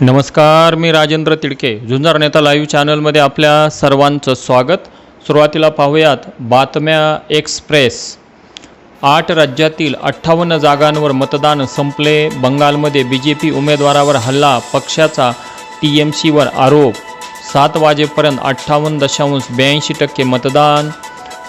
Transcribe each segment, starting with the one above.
नमस्कार मी राजेंद्र तिडके. झुंजार नेता लाईव्ह चॅनलमध्ये आपल्या सर्वांचं स्वागत. सुरुवातीला पाहूयात बातम्या एक्सप्रेस आठ राज्यातील अठ्ठावन्न जागांवर मतदान संपले. बंगालमध्ये बी जे पी उमेदवारावर हल्ला पक्षाचा टी एम सीवर आरोप. सात वाजेपर्यंत अठ्ठावन्न दशांश ब्याऐंशी टक्के मतदान.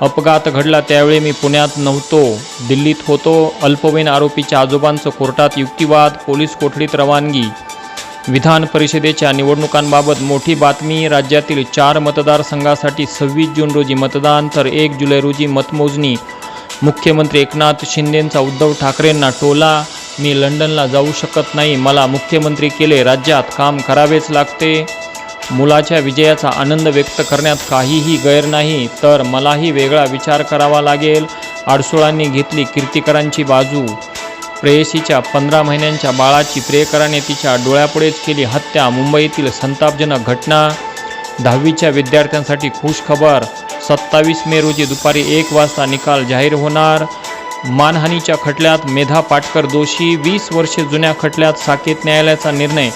अपघात घडला त्यावेळी मी पुण्यात नव्हतो दिल्लीत होतो. अल्पवयीन आरोपीच्या आजोबांचं कोर्टात युक्तिवाद पोलीस कोठडीत रवानगी. विधान परिषदेच्या निवडणुकांबाबत मोठी बातमी. राज्यातील चार मतदारसंघासाठी सव्वीस जून रोजी मतदान तर एक जुलै रोजी मतमोजणी. मुख्यमंत्री एकनाथ शिंदेंचा उद्धव ठाकरेंना टोला. मी लंडनला जाऊ शकत नाही मला मुख्यमंत्री केले राज्यात काम करावेच लागते. मुलाच्या विजयाचा आनंद व्यक्त करण्यात काहीही गैर नाही तर मलाही वेगळा विचार करावा लागेल. आडसोळांनी घेतली कीर्तिकरांची बाजू. प्रेयसीच्या पंधरा महिन्यांच्या बाळाची प्रेयकराने तिच्या डोळ्यापुढेच केली हत्या. मुंबईतील संतापजनक घटना. दहावीच्या विद्यार्थ्यांसाठी खुश खबर सत्तावीस मे रोजी दुपारी एक वाजता निकाल जाहीर होणार. मानहानीच्या खटल्यात मेधा पाटकर दोषी. वीस वर्षे जुन्या खटल्यात साकेत न्यायालयाचा निर्णय.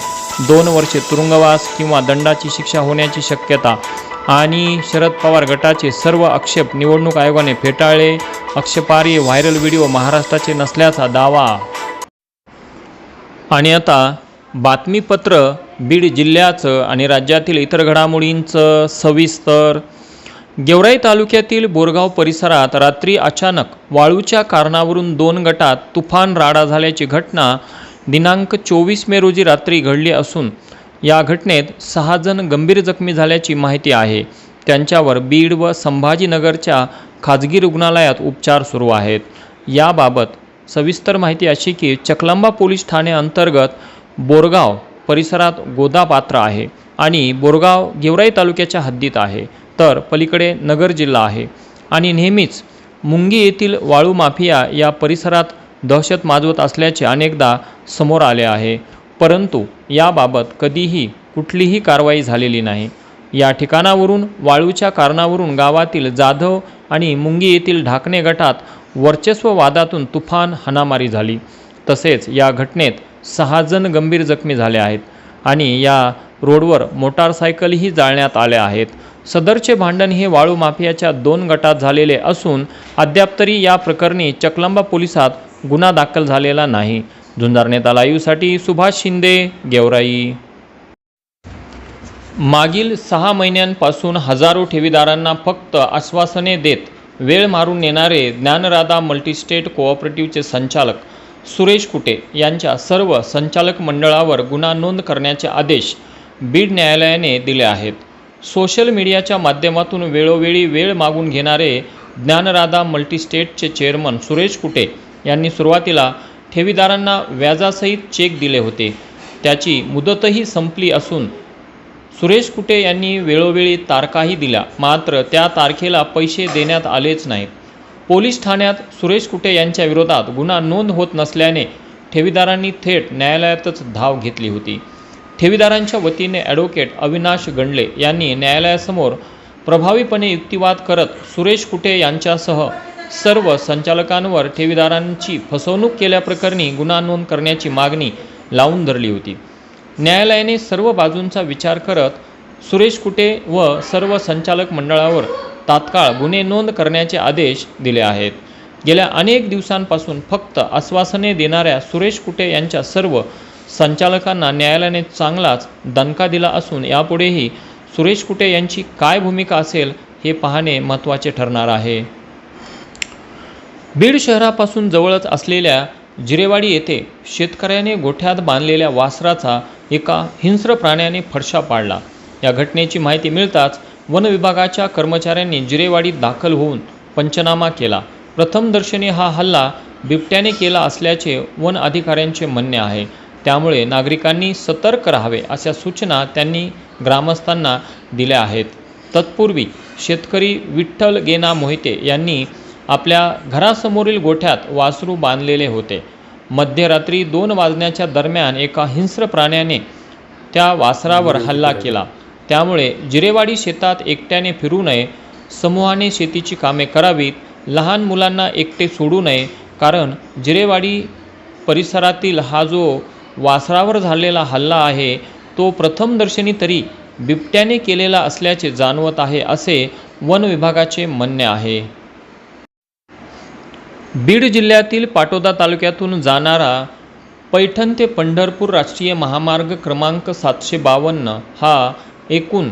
दोन वर्षे तुरुंगवास किंवा दंडाची शिक्षा होण्याची शक्यता. आणि शरद पवार गटाचे सर्व आक्षेप निवडणूक आयोगाने फेटाळले. आक्षेपार्ह व्हायरल व्हिडिओ महाराष्ट्राचे नसल्याचा दावा. आणि आता बातमीपत्र बीड जिल्ह्याचं आणि राज्यातील इतर घडामोडींचं सविस्तर. गेवराई तालुक्यातील बोरगाव परिसरात रात्री अचानक वाळूच्या कारणावरून दोन गटात तुफान राडा झाल्याची घटना दिनांक चोवीस मे रोजी रात्री घडली असून या घटनेत सहा जण गंभीर जखमी झाल्याची माहिती आहे. त्यांच्यावर बीड व संभाजीनगरच्या खाजगी रुग्णालयात उपचार सुरू आहेत. याबाबत सविस्तर माहिती अशी की चकलांबा पोलीस ठाणे अंतर्गत बोरगाव परिसरात गोदापात्र आहे आणि बोरगाव गेवराई तालुक्याच्या हद्दीत आहे तर पलीकडे नगर जिल्हा आहे. आणि नेहमीच मुंगी येथील वाळू माफिया या परिसरात दहशत माजवत असल्याचे अनेकदा समोर आले आहे. परंतु याबाबत कधीही कुठलीही कारवाई झालेली नाही. या ठिकाणावरून वाळूच्या कारणावरून गावातील जाधव आणि मुंगी येथील ढाकणे गटात वर्चस्व वादातून तुफान हाणामारी झाली. तसेच या घटनेत सहा जण गंभीर जखमी झाले आहेत आणि या रोडवर मोटारसायकलही जाळण्यात आल्या आहेत. सदरचे भांडण हे वाळू माफियाच्या दोन गटात झालेले असून अद्याप तरी या प्रकरणी चकलांबा पोलिसात गुन्हा दाखल झालेला नाही. झुंजार नेता लाईव्हसाठी सुभाष शिंदे गेवराई. मागील सहा महिन्यांपासून हजारो ठेवीदारांना फक्त आश्वासने देत वेळ मारून नेणारे ज्ञानराधा मल्टीस्टेट कोऑपरेटिव्हचे संचालक सुरेश कुटे यांच्या सर्व संचालक मंडळावर गुन्हा नोंद करण्याचे आदेश बीड न्यायालयाने दिले आहेत. सोशल मीडियाच्या माध्यमातून वेळोवेळी वेळ मागून घेणारे ज्ञानराधा मल्टीस्टेटचे चेअरमन सुरेश कुटे यांनी सुरुवातीला ठेवीदारांना व्याजासहित चेक दिले होते. त्याची मुदतही संपली असून सुरेश कुटे यांनी वेळोवेळी तारखाही दिल्या. मात्र त्या तारखेला पैसे देण्यात आलेच नाहीत. पोलीस ठाण्यात सुरेश कुटे यांच्या विरोधात गुन्हा नोंद होत नसल्याने ठेवीदारांनी थेट न्यायालयातच धाव घेतली होती. ठेवीदारांच्या वतीने ॲडव्होकेट अविनाश गंडले यांनी न्यायालयासमोर प्रभावीपणे युक्तिवाद करत सुरेश कुटे यांच्यासह सर्व संचालकांवर ठेवीदारांची फसवणूक केल्याप्रकरणी गुन्हा नोंद करण्याची मागणी लावून धरली होती. न्यायालयाने सर्व बाजूंचा विचार करत सुरेश कुटे व सर्व संचालक मंडळावर तात्काळ गुन्हे नोंद करण्याचे आदेश दिले आहेत. गेल्या अनेक दिवसांपासून फक्त आश्वासने देणाऱ्या सुरेश कुटे यांच्या सर्व संचालकांना न्यायालयाने चांगलाच दणका दिला असून यापुढेही सुरेश कुटे यांची काय भूमिका असेल हे पाहणे महत्त्वाचे ठरणार आहे. बीड शहरापासून जवळच असलेल्या जिरेवाडी येथे शेतकऱ्याने गोठ्यात बांधलेल्या वासराचा एका हिंस्र प्राण्याने फडशा पाडला. या घटनेची माहिती मिळताच वन विभागाच्या कर्मचाऱ्यांनी जिरेवाडीत दाखल होऊन पंचनामा केला. प्रथमदर्शनी हा हल्ला बिबट्याने केला असल्याचे वन अधिकाऱ्यांचे म्हणणे आहे. त्यामुळे नागरिकांनी सतर्क राहावे अशा सूचना त्यांनी ग्रामस्थांना दिल्या आहेत. तत्पूर्वी शेतकरी विठ्ठल गेना मोहिते यांनी आपल्या घरासमोरील गोठ्यात वासरू बांधलेले होते. मध्यरात्री दोन वाजण्याच्या दरम्यान एका हिंस्र प्राण्याने त्या वासरावर हल्ला केला. त्यामुळे जिरेवाडी शेतात एकट्याने फिरू नये समूहाने शेतीची कामे करावीत लहान मुलांना एकटे सोडू नये कारण जिरेवाडी परिसरातील हा जो वासरावर झालेला हल्ला आहे तो प्रथम दर्शनी तरी बिबट्याने केलेला असल्याचे जाणवत आहे असे वन विभागाचे म्हणणे आहे. बीड जिल्ह्यातील पाटोदा तालुक्यातून जाणारा पैठण ते पंढरपूर राष्ट्रीय महामार्ग क्रमांक सातशे बावन्न हा एकूण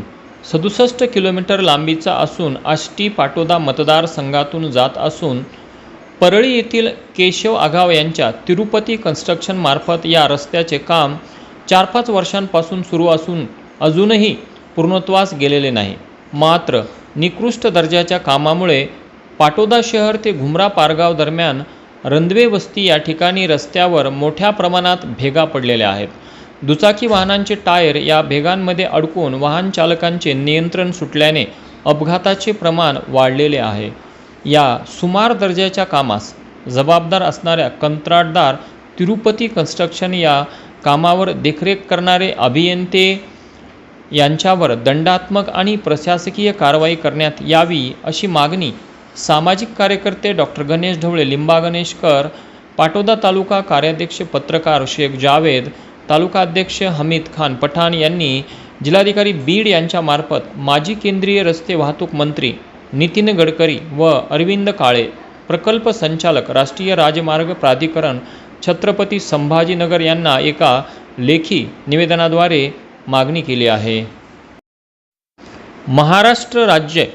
सदुसष्ट किलोमीटर लांबीचा असून आष्टी पाटोदा मतदारसंघातून जात असून परळी येथील केशव आघाव यांच्या तिरुपती कन्स्ट्रक्शन मार्फत या रस्त्याचे काम चार पाच वर्षांपासून सुरू असून अजूनही पूर्णत्वास गेलेले नाही. मात्र निकृष्ट दर्जाच्या कामामुळे पाटोदा शहर ते घुमरा पारगाव दरम्यान रंदवे वस्ती या ठिकाणी रस्त्यावर मोठ्या प्रमाणात भेगा पडलेल्या आहेत. दुचाकी वाहनांचे टायर या भेगांमध्ये अडकून वाहन चालकांचे नियंत्रण सुटल्याने अपघाताचे प्रमाण वाढलेले आहे. या सुमार दर्जाच्या कामास जबाबदार असणाऱ्या कंत्राटदार तिरुपती कन्स्ट्रक्शन या कामावर देखरेख करणारे अभियंते यांच्यावर दंडात्मक आणि प्रशासकीय कारवाई करण्यात यावी अशी मागणी सामाजिक कार्यकर्ते डॉक्टर गणेश ढवळे लिंबा गणेशकर पाटोदा तालुका कार्याध्यक्ष पत्रकार शेख जावेद तालुका अध्यक्ष हमीद खान पठाण यांनी जिल्हाधिकारी बीड यांच्यामार्फत माजी केंद्रीय रस्ते वाहतूक मंत्री नितीन गडकरी व अरविंद काळे प्रकल्प संचालक राष्ट्रीय राजमार्ग प्राधिकरण छत्रपती संभाजीनगर यांना एका लेखी निवेदनाद्वारे मागणी केली आहे. महाराष्ट्र राज्य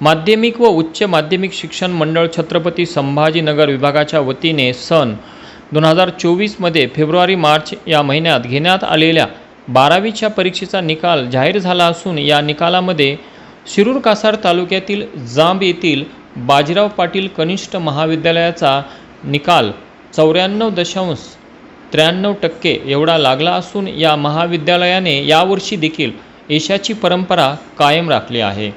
माध्यमिक व उच्च माध्यमिक शिक्षण मंडळ छत्रपती संभाजीनगर विभागाच्या वतीने सन दोन हजार चोवीसमध्ये फेब्रुवारी मार्च या महिन्यात घेण्यात आलेल्या बारावीच्या परीक्षेचा निकाल जाहीर झाला असून या निकालामध्ये शिरूर कासार तालुक्यातील जांब येथील बाजीराव पाटील कनिष्ठ महाविद्यालयाचा निकाल चौऱ्याण्णव दशांश त्र्याण्णव टक्के एवढा लागला असून या महाविद्यालयाने यावर्षी देखील यशाची परंपरा कायम राखली आहे.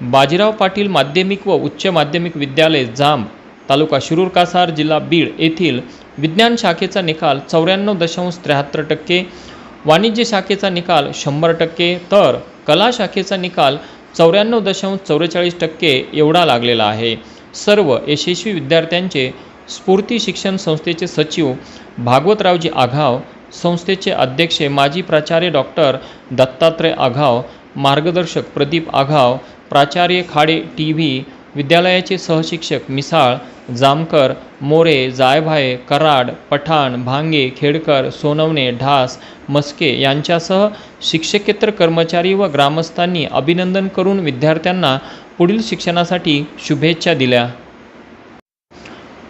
बाजीराव पाटील माध्यमिक व उच्च माध्यमिक विद्यालय जांब तालुका शिरूर कासार जिल्हा बीड येथील विज्ञान शाखेचा निकाल चौऱ्याण्णव दशांश त्र्याहत्तर टक्के वाणिज्य शाखेचा निकाल शंभर टक्के तर कला शाखेचा निकाल चौऱ्याण्णव दशांश चौवेचाळीस टक्के एवढा लागलेला आहे. सर्व यशस्वी विद्यार्थ्यांचे स्फूर्ती शिक्षण संस्थेचे सचिव भागवतरावजी आघाव संस्थेचे अध्यक्ष माजी प्राचार्य डॉक्टर दत्तात्रय आघाव मार्गदर्शक प्रदीप आघाव प्राचार्य खाडे टी व्ही विद्यालयाचे सहशिक्षक मिसाळ जामकर मोरे जायभाये कराड पठाण भांगे खेडकर सोनवणे ढास मस्के यांच्यासह शिक्षकेतर कर्मचारी व ग्रामस्थांनी अभिनंदन करून विद्यार्थ्यांना पुढील शिक्षणासाठी शुभेच्छा दिल्या.